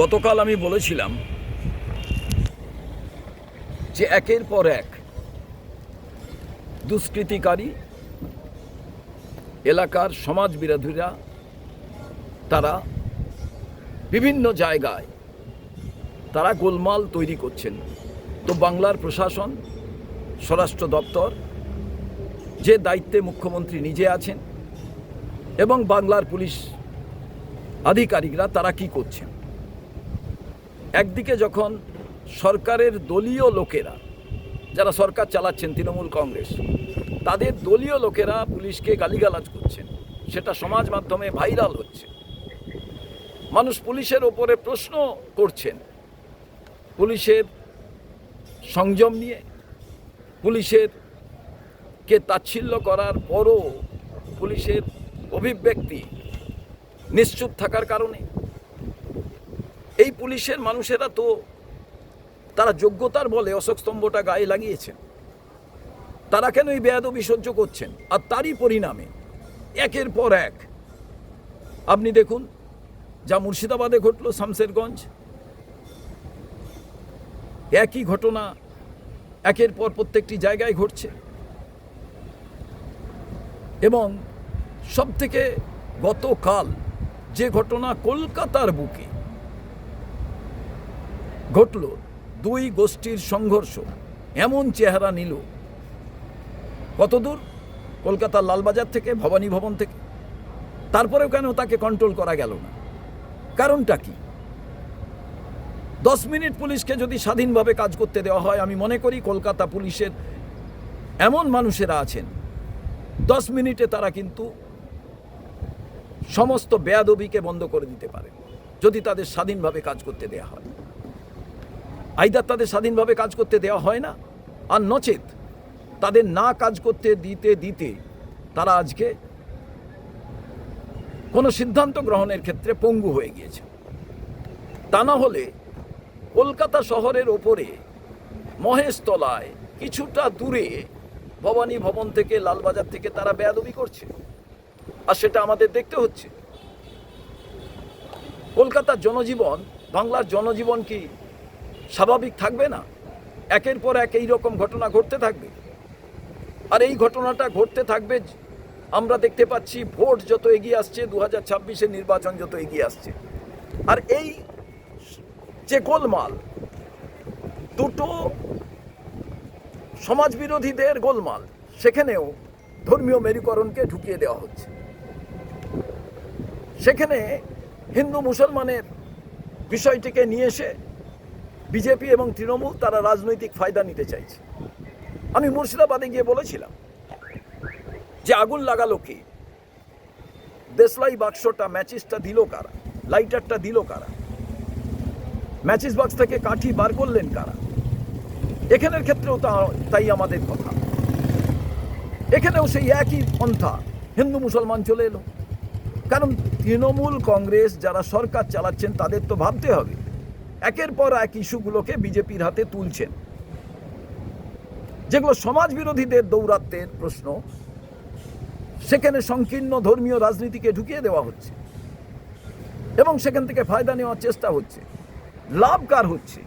গতকাল আমি বলেছিলাম যে একের পর এক দুষ্কৃতিকারী এলাকার সমাজ বিরোধীরা তারা বিভিন্ন জায়গায় তারা গোলমাল তৈরি করছেন। তো বাংলার প্রশাসন, স্বরাষ্ট্র দপ্তর যে দায়িত্বে মুখ্যমন্ত্রী নিজে আছেন এবং বাংলার পুলিশ আধিকারিকরা তারা কি করছেন? একদিকে যখন সরকারের দলীয় লোকেরা, যারা সরকার চালাচ্ছেন, তৃণমূল কংগ্রেস, তাদের দলীয় লোকেরা পুলিশকে গালিগালাজ করছেন। সেটা সমাজ মাধ্যমে ভাইরাল হচ্ছে। মানুষ পুলিশের ওপরে প্রশ্ন করছেন। পুলিশের সংযম নিয়ে, পুলিশের কে তাচ্ছিল্য করার পরও পুলিশের অভিব্যক্তি নিশ্চুপ থাকার কারণে। এই পুলিশের মানুষেরা তো তারা যোগ্যতার বলে অশোক স্তম্ভটা গায়ে লাগিয়েছেন। তারা কেন এই বেয়াদ সহ্য করছেন? আর তারই পরিণামে, একের পর এক, আপনি দেখুন, যা মুর্শিদাবাদে ঘটল শামসেরগঞ্জ একই ঘটনা, একের পর প্রত্যেকটি জায়গায় ঘটছে। এবং সবথেকে গতকাল যে ঘটনা কলকাতার বুকে ঘটল দুই গোষ্ঠীর সংঘর্ষ। এমন চেহারা নিল। কতদূর? কলকাতার লালবাজার থেকে, ভবানী ভবন থেকে। তারপরেও কেন তাকে কন্ট্রোল করা গেল না? কারণটা কি? দশ মিনিট পুলিশকে যদি স্বাধীনভাবে কাজ করতে দেওয়া হয়, আমি মনে করি কলকাতা পুলিশের এমন মানুষেরা আছেন। দশ মিনিটে তারা কিন্তু সমস্ত বেয়াদবিকে বন্ধ করে দিতে পারে, যদি তাদের স্বাধীনভাবে কাজ করতে দেওয়া হয়। আইদার তাদের স্বাধীনভাবে কাজ করতে দেওয়া হয় না। আর নচেত তাদের না কাজ করতে দিতে দিতে তারা আজকে কোনো সিদ্ধান্ত গ্রহণের ক্ষেত্রে পঙ্গু হয়ে গিয়েছে। তা না হলে কলকাতা শহরের ওপরে মহেশতলায় কিছুটা দূরে ভবানী ভবন থেকে লালবাজার থেকে তারা বেয়াদবি করছে। আর সেটা আমাদের দেখতে হচ্ছে। কলকাতার জনজীবন, বাংলার জনজীবন কি স্বাভাবিক থাকবে না। একের পর এক এই রকম ঘটনা ঘটতে থাকবে। আর এই ঘটনাটা ঘটতে থাকবে, আমরা দেখতে পাচ্ছি ভোট যত এগিয়ে আসছে দু হাজার ছাব্বিশের নির্বাচন যত এগিয়ে আসছে। আর এই যে গোলমাল, দুটো সমাজ বিরোধীদের গোলমাল, সেখানেও ধর্মীয় মেরুকরণকে ঢুকিয়ে দেওয়া হচ্ছে। সেখানে হিন্দু মুসলমানের বিষয়টিকে নিয়ে এসে বিজেপি এবং তৃণমূল তারা রাজনৈতিক ফায়দা নিতে চাইছে। আমি মুর্শিদাবাদে গিয়ে বলেছিলাম যে আগুন লাগালো কি? দেশলাই বাক্সটা, ম্যাচিসটা দিল কারা? লাইটারটা দিল কারা? ম্যাচিস বক্স থেকে কাঠি বার করলেন কারা? এখানের ক্ষেত্রেও তা, তাই আমাদের কথা। এখানেও সেই একই পন্থা। হিন্দু মুসলমান চলে এলো। কারণ তৃণমূল, কংগ্রেস যারা সরকার চালাচ্ছেন তাদের তো ভাবতে হবে একের পর এক ইস্যুগুলোকে বিজেপির হাতে তুলছেন। যেগুলো সমাজ বিরোধীদের দৌরাত্মের প্রশ্ন। সেখানে সংকীর্ণ ধর্মীয় রাজনীতিকে ঢুকিয়ে দেওয়া হচ্ছে। এবং সেখান থেকে ফায়দা নেওয়ার চেষ্টা হচ্ছে। লাভ কার হচ্ছে?